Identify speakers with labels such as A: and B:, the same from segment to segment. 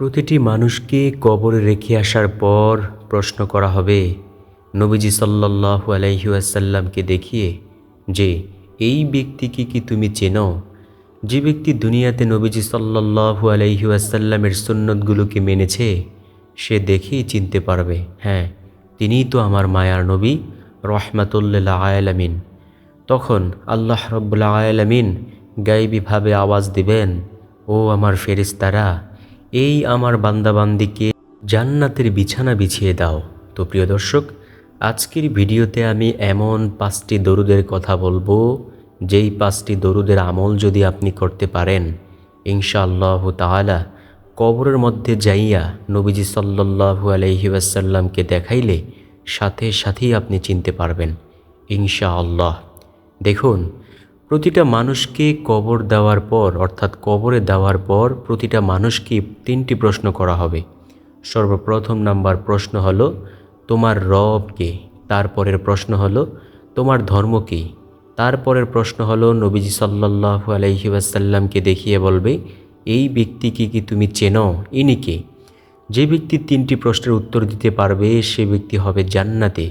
A: প্রতিটি মানুষকে কবরে রেখে আসার পর প্রশ্ন করা হবে, নবীজি সাল্লাহ আলাইহাসাল্লামকে দেখিয়ে যে, এই ব্যক্তিকে কি তুমি চেনো? যে ব্যক্তি দুনিয়াতে নবীজি সাল্লাহু আলাইহাসাল্লামের সুন্নতগুলোকে মেনেছে, সে দেখেই চিনতে পারবে হ্যাঁ তিনিই তো আমার মায়ার নবী রহমাতুল্লাহ আয়ালামিন তখন আল্লাহ রব্বুল্লা আয়ালামিন গাইবীভাবে আওয়াজ দিবেন, ও আমার ফেরিস্তারা এই আমার বান্দাবান্দিকে জান্নাতের বিছানা বিছিয়ে দাও। তো প্রিয় দর্শক, আজকের ভিডিওতে আমি এমন পাঁচটি দরুদের কথা বলব, যেই পাঁচটি দরুদের আমল যদি আপনি করতে পারেন, ইনশাআল্লাহ তাআলা কবরের মধ্যে যাইয়া নবীজি সাল্লাল্লাহু আলাইহি ওয়াসাল্লামকে দেখাইলে সাথে সাথেই আপনি চিনতে পারবেন, ইনশাআল্লাহ। দেখুন প্রতিটা মানুষকে কবর দেওয়ার পর, অর্থাৎ কবরে দেওয়ার পর প্রতিটা মানুষকে তিনটি প্রশ্ন করা হবে। সর্বপ্রথম নাম্বার প্রশ্ন হলো, তোমার রব কে? তারপরের প্রশ্ন হলো, তোমার ধর্ম কী? তারপরের প্রশ্ন হলো, নবীজি সাল্লাহ আলহি ওয়াসাল্লামকে দেখিয়ে বলবে, এই ব্যক্তিকে কি তুমি চেনো? ইনি কে? যে ব্যক্তি তিনটি প্রশ্নের উত্তর দিতে পারবে, সে ব্যক্তি হবে জান্নাতে।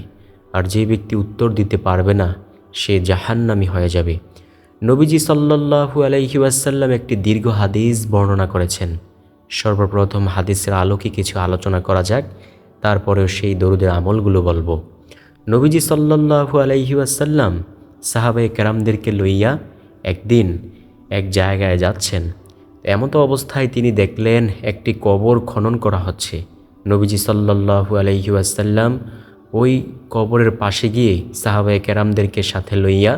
A: আর যে ব্যক্তি উত্তর দিতে পারবে না, সে জাহান্নামি হয়ে যাবে। নবীজি সাল্লাহু আলাইহি ওয়াসাল্লাম একটি দীর্ঘ হাদিস বর্ণনা করেছেন। সর্বপ্রথম হাদিসের আলোকে কিছু আলোচনা করা যাক, তারপরেও সেই দরুদের আমলগুলো বলব। নবীজি সাল্লাহু আলাইহি ওয়াসাল্লাম সাহাবাই কেরামদেরকে লইয়া একদিন এক জায়গায় যাচ্ছেন। এমতো অবস্থায় তিনি দেখলেন একটি কবর খনন করা হচ্ছে। নবীজি সাল্লাহু আলাইহি ওয়াসাল্লাম ওই কবরের পাশে গিয়ে সাহাবাই কেরামদেরকে সাথে লইয়া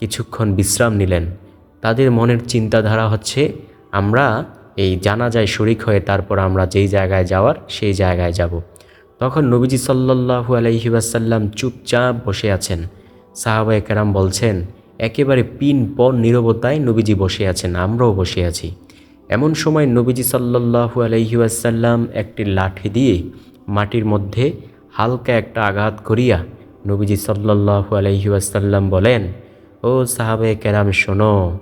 A: কিছুক্ষণ বিশ্রাম নিলেন। তাদের মনের চিন্তাধারা হচ্ছে, আমরা এই জানাজায় শরিক হয়ে তারপর আমরা যেই জায়গায় যাওয়ার সেই জায়গায় যাব। তখন নবীজি সাল্লাহু আলহি ওয়াসাল্লাম চুপচাপ বসে আছেন। সাহাবা একরাম বলছেন, একেবারে পিন পর নিরবতায় নবীজি বসে আছেন, আমরাও বসে আছি। এমন সময় নবীজি সাল্লাহু আলহি ওয়াসাল্লাম একটি লাঠি দিয়ে মাটির মধ্যে হালকা একটা আঘাত করিয়া নবীজি সাল্লাহু আলহি ওয়াসাল্লাম বলেন ও সাহাবে কেরাম, শোনো।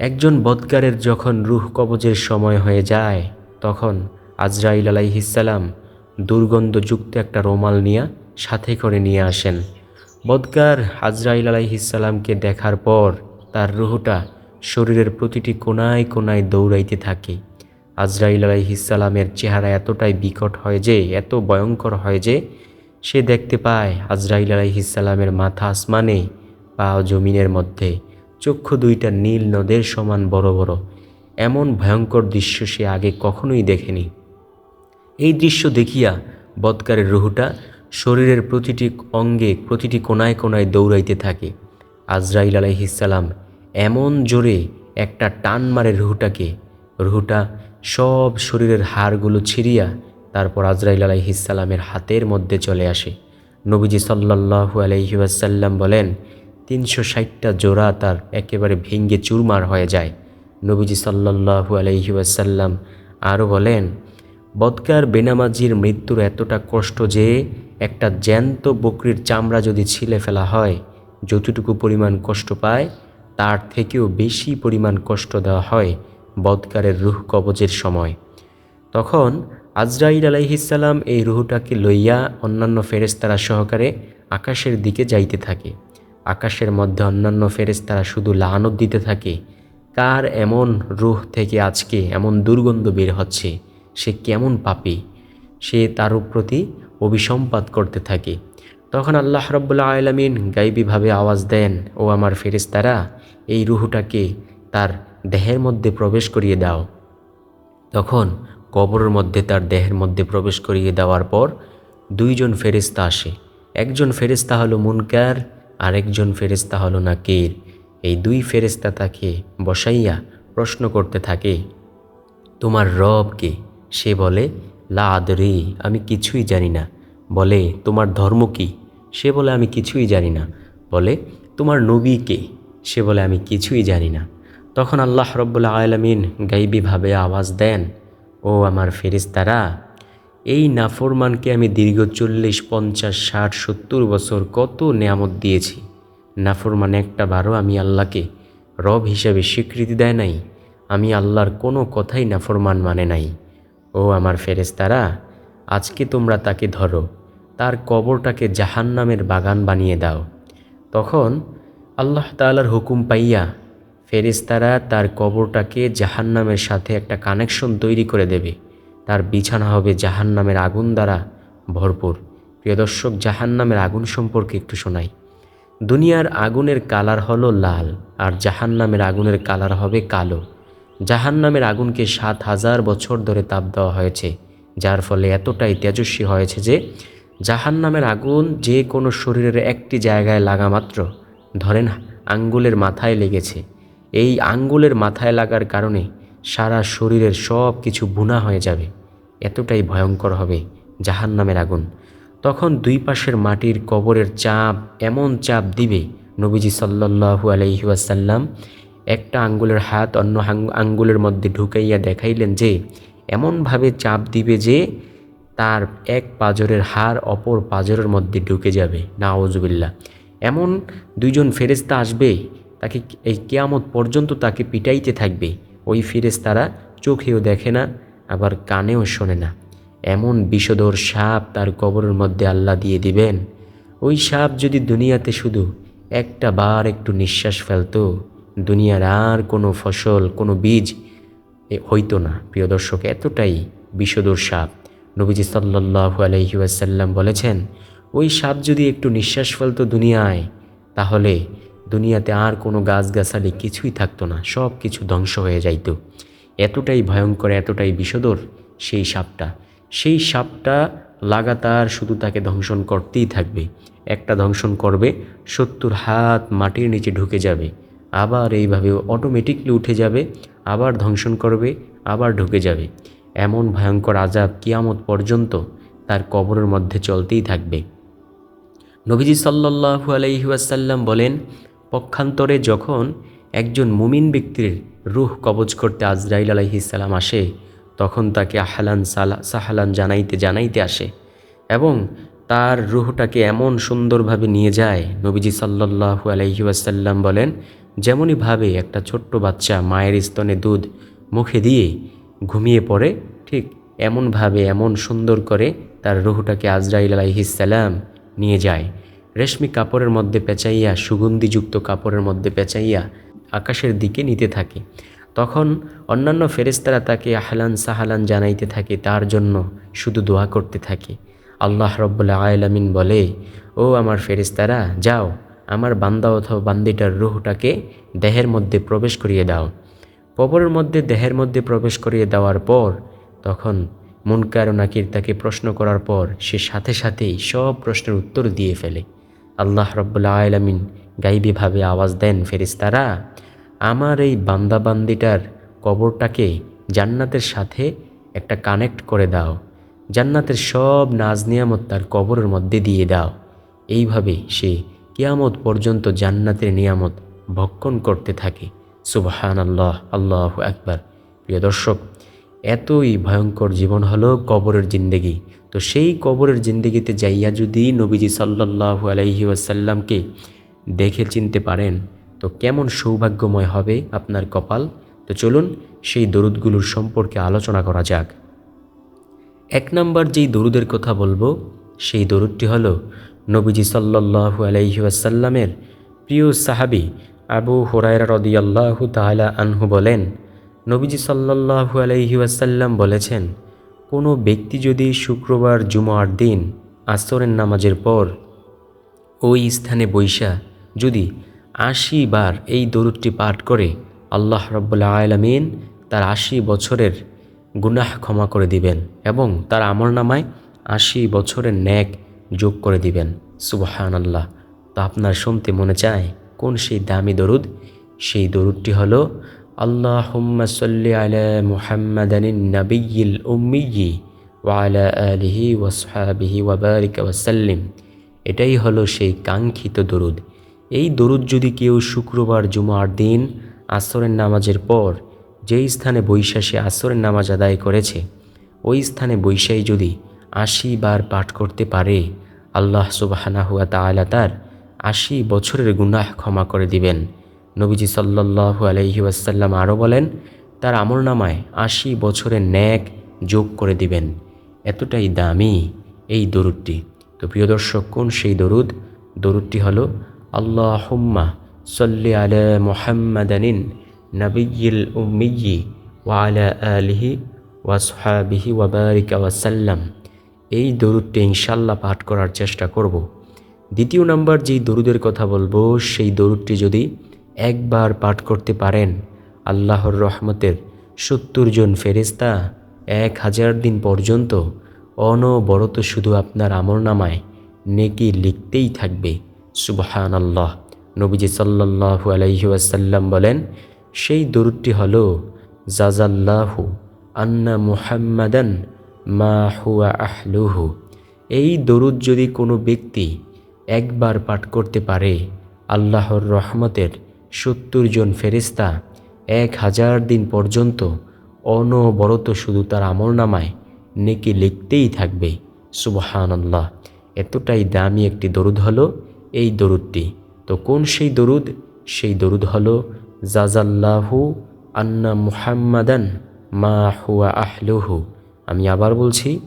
A: একজন বদকারের যখন রুহ কবজের সময় হয়ে যায়, তখন আজরাইল আলাইহিসাল্লাম দুর্গন্ধযুক্ত একটা রোমাল নিয়ে সাথে করে নিয়ে আসেন। বদকার আজরাইল আলাইহিসাল্লামকে দেখার পর তার রুহটা শরীরের প্রতিটি কোনায় কোনায় দৌড়াইতে থাকে। আজরাইল আলাইহিসাল্লামের চেহারা এতটাই বিকট হয় যে, এত ভয়ঙ্কর হয় যে, সে দেখতে পায় আজরাইল আলাইহিসাল্লামের মাথা আসমানে পা জমিনের মধ্যে। চক্ষু দুইটা নীল নদের সমান বড় বড়। এমন ভয়ঙ্কর দৃশ্য সে আগে কখনোই দেখেনি। এই দৃশ্য দেখিয়া বৎকারের রুহুটা শরীরের প্রতিটি অঙ্গে, প্রতিটি কোনায় কোনায় দৌড়াইতে থাকে। আজরাইল আলাইহিসাল্লাম এমন জোরে একটা টান মারে রুহুটাকে। রুহুটা সব শরীরের হাড়গুলো ছিঁড়িয়া তারপর আজরাইল আলাইহিসাল্লামের হাতের মধ্যে চলে আসে। নবীজি সাল্লাহু আলহিউসাল্লাম বলেন তিনশো ষাটটা জোড়া তার একেবারে ভেঙ্গে চুরমার হয়ে যায়। নবীজি সাল্লাহু আলহিউসাল্লাম আরও বলেন বদকার বেনামাজির মৃত্যুর এতটা কষ্ট যে একটা জ্যান্ত বকরির চামড়া যদি ছিলে ফেলা হয়, যতটুকু পরিমাণ কষ্ট পায়, তার থেকেও বেশি পরিমাণ কষ্ট দেওয়া হয় বদকারের রুহ কবজের সময়। তখন আজরাইল আলাইহিসাল্লাম এই রুহটাকে লইয়া অন্যান্য ফেরেস্তারা সহকারে আকাশের দিকে যাইতে থাকে। আকাশের মধ্যে অন্যান্য ফেরেস্তারা শুধু লানত দিতে থাকে। কার এমন রুহ থেকে আজকে এমন দুর্গন্ধ বের হচ্ছে? সে কেমন পাপি? সে তার প্রতি অভিসম্পাত করতে থাকে। তখন আল্লাহ রব্বুল্লা আলমিন গাইবীভাবে আওয়াজ দেন, ও আমার ফেরেস্তারা এই রুহুটাকে তার দেহের মধ্যে প্রবেশ করিয়ে দাও। তখন কবরের মধ্যে তার দেহের মধ্যে প্রবেশ করিয়ে দেওয়ার পর দুইজন ফেরিস্তা আসে। একজন ফেরিস্তা হলো মুনকার আরেকজন ফেরিস্তা হলো নাকির। এই দুই ফেরিস্তা তাকে বসাইয়া প্রশ্ন করতে থাকে, তোমার রব কে? সে বলে, লা আদরি, আমি কিছুই জানি না। বলে, তোমার ধর্ম কি? সে বলে, আমি কিছুই জানি না। বলে, তোমার নবী কে? সে বলে, আমি কিছুই জানি না। তখন আল্লাহ রব্বুল্লা আলমিন গাইবীভাবে আওয়াজ দেন, ও আমার ফেরিস্তারা এই নাফরমানকে আমি দীর্ঘ চল্লিশ, পঞ্চাশ, ষাট, সত্তর বছর কত নেয়ামত দিয়েছি। নাফরমান একটা বারও আমি আল্লাহকে রব হিসাবে স্বীকৃতি দেয় নাই। আমি আল্লাহর কোনো কথাই নাফরমান মানে নাই। ও আমার ফেরেস্তারা আজকে তোমরা তাকে ধরো, তার কবরটাকে জাহান্নামের বাগান বানিয়ে দাও। তখন আল্লাহ তাআলার হুকুম পাইয়া ফেরেস্তারা তার কবরটাকে জাহান্নামের সাথে একটা কানেকশন তৈরি করে দেবে। তার বিছানা হবে জাহান্নামের আগুন দ্বারা ভরপুর। প্রিয় দর্শক, জাহান্নামের আগুন সম্পর্কে একটু শোনাই। দুনিয়ার আগুনের কালার হলো লাল আর জাহান্নামের আগুনের কালার হবে কালো। জাহান্নামের আগুনকে সাত হাজার বছর ধরে তাপ দেওয়া হয়েছে, যার ফলে এতটাই তেজস্বী হয়েছে যে জাহান্নামের আগুন যে কোনো শরীরের একটি জায়গায় লাগা মাত্র। ধরেন, আঙ্গুলের মাথায় লেগেছে। এই আঙ্গুলের মাথায় লাগার কারণে সারা শরীরের সব কিছু বুনা হয়ে যাবে। এতটাই ভয়ঙ্কর হবে জাহান্নামের আগুন। তখন দুই পাশের মাটির কবরের চাপ এমন চাপ দিবে নবীজি সাল্লাহু আলহিউসাল্লাম একটা আঙ্গুলের হাত অন্য আঙ্গুলের মধ্যে ঢুকাইয়া দেখাইলেন যে, এমনভাবে চাপ দিবে যে, তার এক পাজরের হার অপর পাজরের মধ্যে ঢুকে যাবে। নাওজবিল্লা এমন দুইজন ফেরেস্তা আসবে, তাকে এই কেয়ামত পর্যন্ত তাকে পিটাইতে থাকবে। ওই ফেরেস্তারা চোখেও দেখে না, আবার কানেও শোনে না। এমন বিষধর সাপ তার কবরের মধ্যে আল্লাহ দিয়ে দিবেন। ওই সাপ যদি দুনিয়াতে শুধু একটা বার একটু নিঃশ্বাস ফেলতো, দুনিয়ার আর কোনো ফসল, কোনো বীজ হইতো না। প্রিয় দর্শক, এতটাই বিষধর সাপ। নবীজি সাল্লাহু আলহি ওয়াসাল্লাম বলেছেন, ওই সাপ যদি একটু নিঃশ্বাস ফেলতো দুনিয়ায়, তাহলে দুনিয়াতে আর কোনো গাছগাছালি কিছুই থাকতো না, সব কিছু ধ্বংস হয়ে যাইতো। এতটাই ভয়ঙ্কর, এতটাই বিষদর সেই সাপটা। সেই সাপটা লাগাতার শুধু তাকে ধ্বংসন করতেই থাকবে। একটা ধ্বংসন করবে, সত্তর হাত মাটির নিচে ঢুকে যাবে। আবার এইভাবে অটোমেটিকলি উঠে যাবে, আবার ধ্বংসন করবে, আবার ঢুকে যাবে। এমন ভয়ঙ্কর আজাব কিয়ামত পর্যন্ত তার কবরের মধ্যে চলতেই থাকবে। নবীজি সাল্লাহু আলাইহাসাল্লাম বলেন পক্ষান্তরে যখন একজন মুমিন ব্যক্তির রুহ কবজ করতে আজরাইল আলাইহিসাল্লাম আসে, তখন তাকে আহলান সালা, সাহালান জানাইতে জানাইতে আসে এবং তার রুহটাকে এমন সুন্দরভাবে নিয়ে যায়। নবীজি সাল্লাহু আলাইহাসাল্লাম বলেন যেমনইভাবে একটা ছোট্ট বাচ্চা মায়ের স্তনে দুধ মুখে দিয়ে ঘুমিয়ে পড়ে, ঠিক এমনভাবে এমন সুন্দর করে তার রুহটাকে আজরাইল আলাইহিসাল্লাম নিয়ে যায়। রেশমি কাপড়ের মধ্যে পেঁচাইয়া, সুগন্ধিযুক্ত কাপড়ের মধ্যে পেঁচাইয়া আকাশের দিকে নিতে থাকে। তখন অন্যান্য ফেরেস্তারা তাকে আহলান সাহালান জানাইতে থাকে, তার জন্য শুধু দোয়া করতে থাকে। আল্লাহ রব্বুল্লা আলামিন বলে, ও আমার ফেরেস্তারা যাও, আমার বান্দা অথবা বান্দিটার রুহটাকে দেহের মধ্যে প্রবেশ করিয়ে দাও। কবরের মধ্যে দেহের মধ্যে প্রবেশ করিয়ে দেওয়ার পর, তখন মুনকার নাকির তাকে প্রশ্ন করার পর সে সাথে সাথেই সব প্রশ্নের উত্তর দিয়ে ফেলে। আল্লাহ রব্বুল্লা আলামিন গাইবীভাবে আওয়াজ দেন ফেরিস্তারা আমার এই বান্দাবান্দিটার কবরটাকে জান্নাতের সাথে একটা কানেক্ট করে দাও, জান্নাতের সব নাজ নিয়ামত তার কবরের মধ্যে দিয়ে দাও। এইভাবে সে কিয়ামত পর্যন্ত জান্নাতের নিয়ামত ভক্ষণ করতে থাকে। সুবহান আল্লাহ আল্লাহ একবার প্রিয় দর্শক, এতই ভয়ঙ্কর জীবন হলো কবরের জিন্দেগি। তো সেই কবরের জিন্দেগিতে যাইয়া যদি নবীজি সাল্লাহু আলাইহি ওয়াসাল্লামকে দেখে চিনতে পারেন, তো কেমন সৌভাগ্যময় হবে আপনার কপাল? তো চলুন সেই দরুদগুলোর সম্পর্কে আলোচনা করা যাক। এক নম্বর যেই দরুদের কথা বলব, সেই দরুদটি হল নবীজি সাল্লাহু আলাইহি ওয়াসাল্লামের প্রিয় সাহাবি আবু হুরায়রা রদিয়াল্লাহু তাআলা আনহু বলেন, নবীজি সাল্লাল্লাহু আলাইহি ওয়াসাল্লাম বলেছেন কোনো ব্যক্তি যদি শুক্রবার জুমার দিন আসরের নামাজের পর ওই স্থানে বৈশা যদি আশি বার এই দরুদটি পাঠ করে, আল্লাহ রব্বুল্লা আলমিন তার আশি বছরের গুনাহ ক্ষমা করে দিবেন এবং তার আমর নামায় আশি বছরের ন্যাক যোগ করে দিবেন। সুবাহান আল্লাহ তো আপনার শুনতে মনে চায় কোন সেই দামি দরুদ? সেই দরুদটি হলো ওয়াসাল্লিম এটাই হলো সেই কাঙ্ক্ষিত দরুদ। এই দরুদ যদি কেউ শুক্রবার, জুমার দিন আসরের নামাজের পর যেই স্থানে বৈশা সে আসরের নামাজ আদায় করেছে, ওই স্থানে বৈশাই যদি আশি বার পাঠ করতে পারে, আল্লাহ সুবাহানা হুয়া তালা তার আশি বছরের গুনাহ ক্ষমা করে দিবেন। নবীজি সাল্লাহু আলহি ওয়াসাল্লাম আরও বলেন, তার আমল নামায় আশি বছরের ন্যাক যোগ করে দিবেন। এতটাই দামি এই দরুদটি। তো প্রিয় দর্শক, কোন সেই দরুদ? দরুদটি হল আল্লাহ হুম্মা সল্লি আলা মোহাম্মদানিন নবিয়িল উম্মিয়ি ওয়ালা আলিহি ওয়াসহাবিহি ওয়াবারিকা ওয়াসাল্লাম এই দরুদটি ইনশাল্লাহ পাঠ করার চেষ্টা করব। দ্বিতীয় নাম্বার যেই দরুদের কথা বলব, সেই দরুদটি যদি একবার পাঠ করতে পারেন। আল্লাহর রহমতের সত্তর জন ফেরেস্তা এক হাজার দিন পর্যন্ত অনবরত শুধু আপনার আমল নামায় নেকি লিখতেই থাকবে। সুবহান আল্লাহ নবীজি সাল্লাহু আলাইহি ওয়াসাল্লাম বলেন, সেই দরুদটি হল জাজাল্লাহু আন্না মুহাম্মাদান মা হুয়া আহলুহু। এই দরুদ যদি কোনো ব্যক্তি একবার পাঠ করতে পারে, আল্লাহর রহমতের সত্তর জন ফেরিস্তা এক হাজার দিন পর্যন্ত অনবরত শুধু তার আমল নামায় নেকি লিখতেই থাকবে। সুবহান আল্লাহ এতটাই দামি একটি দরুদ হলো এই দরুদটি। তো কোন সেই দরুদ? সেই দরুদ হলো জাজাল্লাহু আন্না মুহাম্মাদান মা হুয়া আহলুহু। আমি আবার বলছি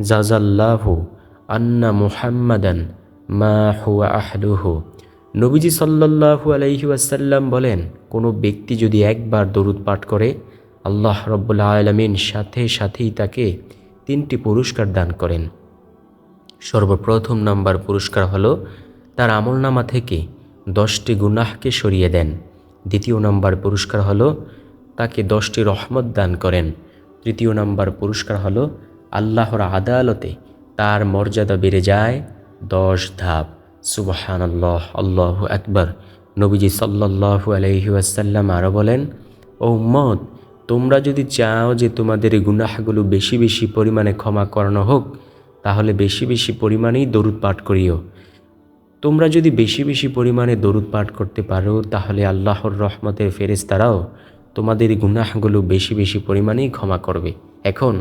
A: জাজাল্লাহু আন্না মুহাম্মাদান মা হুয়া আহলুহু। নবীজি সাল্লাল্লাহু আলাইহি ওয়াসাল্লাম বলেন, কোনো ব্যক্তি যদি একবার দরুদ পাঠ করে, আল্লাহ রব্বুল্লা আলমিন সাথে সাথেই তাকে তিনটি পুরস্কার দান করেন। সর্বপ্রথম নাম্বার পুরস্কার হলো তার আমলনামা থেকে দশটি গুনাহকে সরিয়ে দেন। দ্বিতীয় নাম্বার পুরস্কার হলো তাকে দশটি রহমত দান করেন। তৃতীয় নাম্বার পুরস্কার হলো আল্লাহর আদালতে তার মর্যাদা বেড়ে যায় দশ ধাপ। সুবাহান আল্লাহ আল্লাহ একবার নবীজি সাল্লাহু আলহি আসাল্লাম আরও বলেন, ও মত তোমরা যদি চাও যে তোমাদের গুনাহগুলো বেশি বেশি পরিমাণে ক্ষমা করানো হোক, তাহলে বেশি বেশি পরিমাণেই দরুদ পাঠ করিও। তোমরা যদি বেশি বেশি পরিমাণে দরুদ পাঠ করতে পারো, তাহলে আল্লাহর রহমতের ফেরেস্তারাও তোমাদের গুনাহগুলো বেশি বেশি পরিমাণেই ক্ষমা করবে। এখন,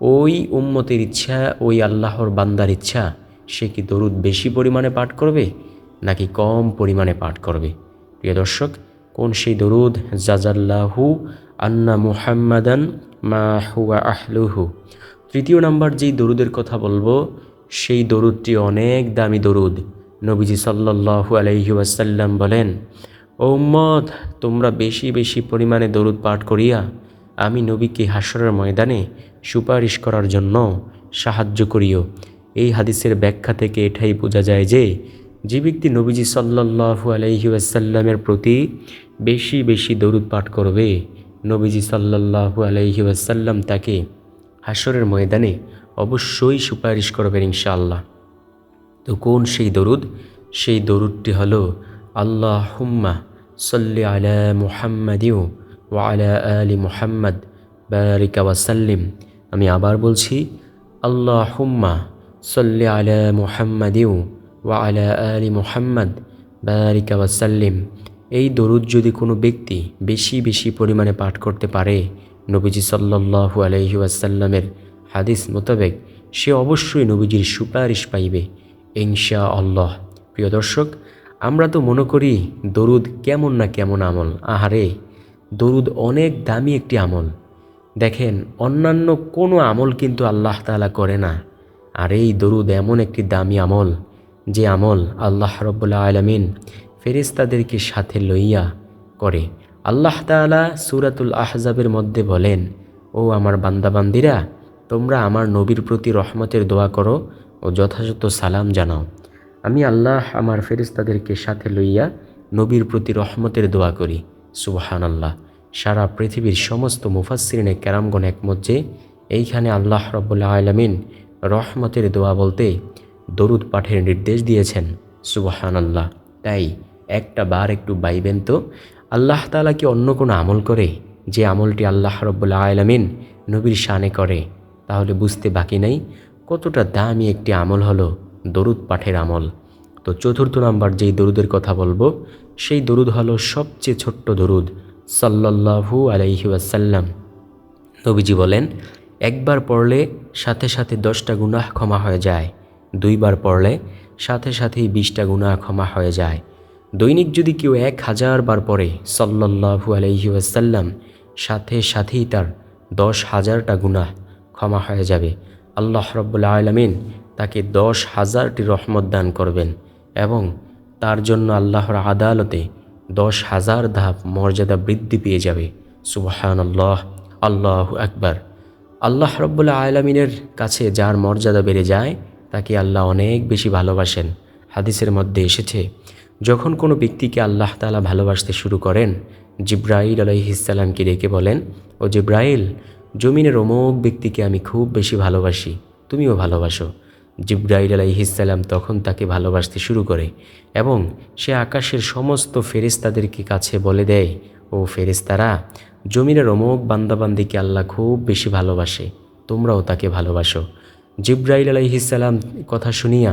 A: ওই উম্মতের ইচ্ছা, ওই আল্লাহর বান্দার ইচ্ছা সে কি দরুদ বেশি পরিমাণে পাঠ করবে, নাকি কম পরিমাণে পাঠ করবে? প্রিয় দর্শক, কোন সেই দরুদ? জাজাল্লাহু আন্না মুহাম্মাদান মা হুয়া আহলুহু। তৃতীয় নাম্বার যেই দরুদের কথা বলব, সেই দরুদটি অনেক দামি দরুদ। নবীজি সাল্লাহু আলাইহি ওয়াসাল্লাম বলেন, ও উম্মত, তোমরা বেশি বেশি পরিমাণে দরুদ পাঠ করিয়া, আমি নবীকে হাসরের ময়দানে সুপারিশ করার জন্য সাহায্য করিও। এই হাদিসের ব্যাখ্যা থেকে এটাই বোঝা যায় যে যে ব্যক্তি নবীজি সাল্লাহু আলাইহি ওয়াসাল্লামের প্রতি বেশি বেশি দরুদ পাঠ করবে, নবীজি সাল্লাহু আলাইহি ওয়াসাল্লাম তাকে হাসরের ময়দানে অবশ্যই সুপারিশ করবেন ইনশাআল্লাহ। তো কোন সেই দরুদ? সেই দরুদটি হলো আল্লাহ হুম্মা সল্লি আলা মুহাম্মাদিউ ওয়া আলা আলি মুহাম্মদ, বারিকা ওয়াসাল্লিম আমি আবার বলছি আল্লাহ হুম্মা আলা মুহাম্মাদিউ ওয়া আলা আলি মুহাম্মদ, বারিকা ওয়াসাল্লিম এই দরুদ যদি কোনো ব্যক্তি বেশি বেশি পরিমাণে পাঠ করতে পারে, নবীজি সাল্লাহু আলহি ওয়াসাল্লামের হাদিস মোতাবেক সে অবশ্যই নবীজির সুপারিশ পাইবে ইনশা আল্লাহ প্রিয় দর্শক, আমরা তো মনে করি দরুদ কেমন না কেমন আমল। আহারে, দরুদ অনেক দামি একটি আমল। দেখেন, অন্যান্য কোনো আমল কিন্তু আল্লাহ তালা করে না। আর এই দরুদ এমন একটি দামি আমল যে আমল আল্লাহ রব্বুল্লা আলমিন ফেরিস্তাদেরকে সাথে লইয়া করে। আল্লাহ তালা সুরাতুল আহজাবের মধ্যে বলেন, ও আমার বান্দাবান্দিরা, তোমরা আমার নবীর প্রতি রহমতের দোয়া করো ও যথাযথ সালাম জানাও। আমি আল্লাহ আমার ফেরিস্তাদেরকে সাথে লইয়া নবীর প্রতি রহমতের দোয়া করি। সুবাহান আল্লাহ সারা পৃথিবীর সমস্ত মুফাসিরিনে ক্যারামগণ একমত যে, এইখানে আল্লাহ রব্বুল্লা আলমিন রহমতের দোয়া বলতে দরুদ পাঠের নির্দেশ দিয়েছেন। সুবাহান আল্লাহ তাই একটা বার একটু বাইবেন তো। আল্লাহ তালা কি অন্য কোনো আমল করে যে আমলটি আল্লাহ রব্বুল্লা আলমিন নবীর শানে করে? তাহলে বুঝতে বাকি নেই কতটা দামি একটি আমল হলো দরুদ পাঠের আমল। তো চতুর্থ নাম্বার যেই দরুদের কথা বলব, সেই দরুদ হলো সবচেয়ে ছোট্ট দরুদ সাল্লাহু আলাইহি ওয়াসাল্লাম। নবীজি বলেন একবার পড়লে সাথে সাথে দশটা গুনাহ ক্ষমা হয়ে যায়। দুইবার পড়লে সাথে সাথেই বিশটা গুনাহ ক্ষমা হয়ে যায়। দৈনিক যদি কেউ এক হাজার বার পড়ে সাল্লাহু আলাইহি ওয়াসাল্লাম, সাথে সাথেই তার দশ হাজারটা গুনাহ ক্ষমা হয়ে যাবে। আল্লাহ রব্বুল্লা আলমিন তাকে দশ হাজারটি রহমত দান করবেন এবং তার জন্য আল্লাহর আদালতে দশ হাজার ধাপ মর্যাদা বৃদ্ধি পেয়ে যাবে। সুবহান আল্লাহ আল্লাহ আকবার। আল্লাহ রব্বুল্লা আলমিনের কাছে যার মর্যাদা বেড়ে যায়, তাকে আল্লাহ অনেক বেশি ভালোবাসেন। হাদিসের মধ্যে এসেছে, যখন কোনো ব্যক্তিকে আল্লাহ তালা ভালোবাসতে শুরু করেন, জিব্রাইল আলহিসাল্লামকে ডেকে বলেন, ও জিব্রাইল, জমিনের অমোক ব্যক্তিকে আমি খুব বেশি ভালোবাসি, তুমিও ভালোবাসো। জিব্রাইল আলাইহিসাল্লাম তখন তাকে ভালোবাসতে শুরু করে এবং সে আকাশের সমস্ত ফেরেস্তাদেরকে কাছে বলে দেয়, ও ফেরেস্তারা জমিনের অমোক বান্দাবান্দিকে আল্লাহ খুব বেশি ভালোবাসে, তোমরাও তাকে ভালোবাসো। জিব্রাইল আলাইহিসাল্লাম কথা শুনিয়া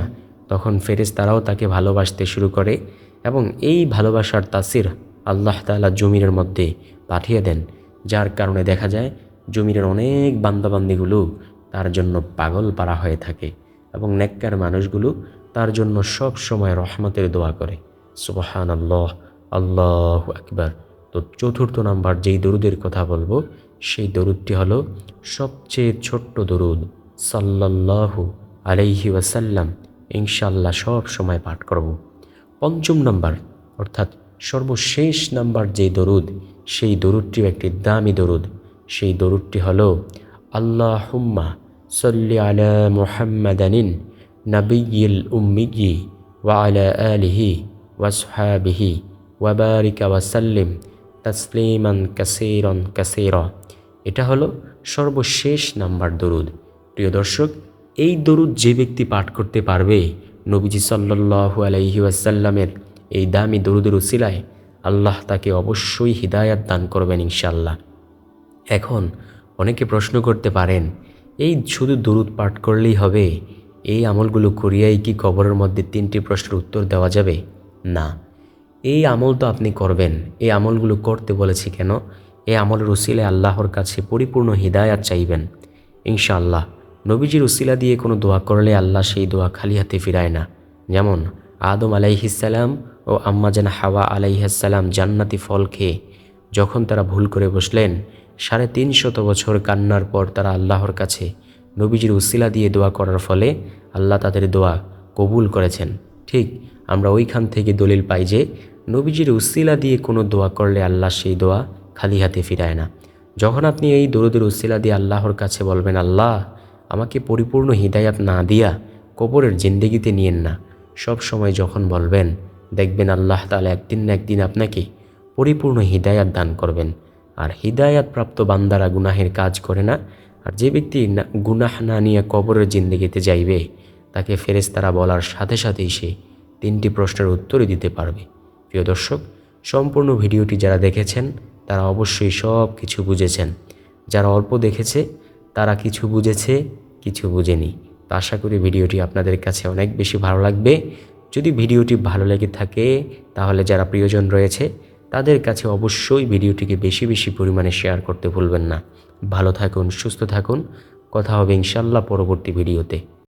A: তখন ফেরেস্তারাও তাকে ভালোবাসতে শুরু করে এবং এই ভালোবাসার তাসির আল্লাহ তাআলা জমিরের মধ্যে পাঠিয়ে দেন, যার কারণে দেখা যায় জমিরের অনেক বান্দাবান্দিগুলো তার জন্য পাগল পারা হয়ে থাকে এবং নেককার মানুষগুলো তার জন্য সব সময় রহমতের দোয়া করে। সুবহান আল্লাহ আল্লাহ আকবার। তো চতুর্থ নাম্বার যেই দরুদের কথা বলব, সেই দরুদটি হলো সবচেয়ে ছোট্ট দরুদ সাল্লাল্লাহু আলাইহি ওয়াসাল্লাম। ইনশাল্লাহ সব সময় পাঠ করব। পঞ্চম নাম্বার, অর্থাৎ সর্বশেষ নাম্বার যে দরুদ, সেই দরুদটিও একটি দামি দরুদ। সেই দরুদটি হলো আল্লাহ হুম্মা সল্লি আলা মুহাম্মাদানিন নাবিয়িল উম্মিগি ওয়া আলা আলিহি ওয়াসহাবিহি ওয়াবারিকা ওয়াসাল্লিম তাসলিমান কাসিরন কাসিরা। এটা হলো সর্বশেষ নাম্বার দরুদ। প্রিয় দর্শক, এই দরুদ যে ব্যক্তি পাঠ করতে পারবে, নবীজি সাল্লাল্লাহু আলাইহি ওয়াসাল্লামের এই দামি দরুদের উসিলায় আল্লাহ তাকে অবশ্যই হিদায়াত দান করবেন ইনশাল্লাহ এখন অনেকে প্রশ্ন করতে পারেন, এই শুধু দরুদ পাঠ করলেই হবে? এই আমলগুলো করিয়াই কি কবরের মধ্যে তিনটি প্রশ্নের উত্তর দেওয়া যাবে? না। এই আমল তো আপনি করবেন। এই আমলগুলো করতে বলেছি কেন? এই আমলের উসিলে আল্লাহর কাছে পরিপূর্ণ হিদায়াত চাইবেন। ইনশাআল্লাহ, নবীজির উসিলা দিয়ে কোনো দোয়া করলে আল্লাহ সেই দোয়া খালি হাতে ফিরায় না। যেমন, আদম আলাইহিসাল্লাম ও আম্মাজান হাওয়া আলাইহাসাল্লাম জান্নাতি ফল খেয়ে যখন তারা ভুল করে বসলেন, সাড়ে তিনশত বছর কান্নার পর তারা আল্লাহর কাছে নবীজির উসিলা দিয়ে দোয়া করার ফলে আল্লাহ তাদের দোয়া কবুল করেছেন। ঠিক আমরা ওইখান থেকে দলিল পাই যে নবীজির উসিলা দিয়ে কোনো দোয়া করলে আল্লাহ সেই দোয়া খালি হাতে ফিরায় না। যখন আপনি এই দরুদের উসিলা দিয়ে আল্লাহর কাছে বলবেন, আল্লাহ, আমাকে পরিপূর্ণ হিদায়াত না দিয়া কবরের জিন্দেগিতে নিয়েন না। সব সময় যখন বলবেন, দেখবেন আল্লাহ তালা একদিন না একদিন আপনাকে পরিপূর্ণ হিদায়াত দান করবেন। আর হিদায়াত প্রাপ্ত বান্দারা গুনাহের কাজ করে না। আর যে ব্যক্তি গুনাহ না নিয়ে কবরের জিন্দেগিতে যাইবে, তাকে ফেরেশতারা বলার সাথে সাথেই সে তিনটি প্রশ্নের উত্তরই দিতে পারবে। প্রিয় দর্শক, সম্পূর্ণ ভিডিওটি যারা দেখেছেন, তারা অবশ্যই সব কিছু বুঝেছেন। যারা অল্প দেখেছে, তারা কিছু বুঝেছে, কিছু বুঝেনি। তো আশা করি ভিডিওটি আপনাদের কাছে অনেক বেশি ভালো লাগবে। যদি ভিডিওটি ভালো লেগে থাকে, তাহলে যারা প্রিয়জন রয়েছে, তাদের কাছে অবশ্যই ভিডিওটিকে বেশি বেশি পরিমাণে শেয়ার করতে ভুলবেন না। ভালো থাকুন, সুস্থ থাকুন। কথা হবে ইনশাল্লাহ পরবর্তী ভিডিওতে।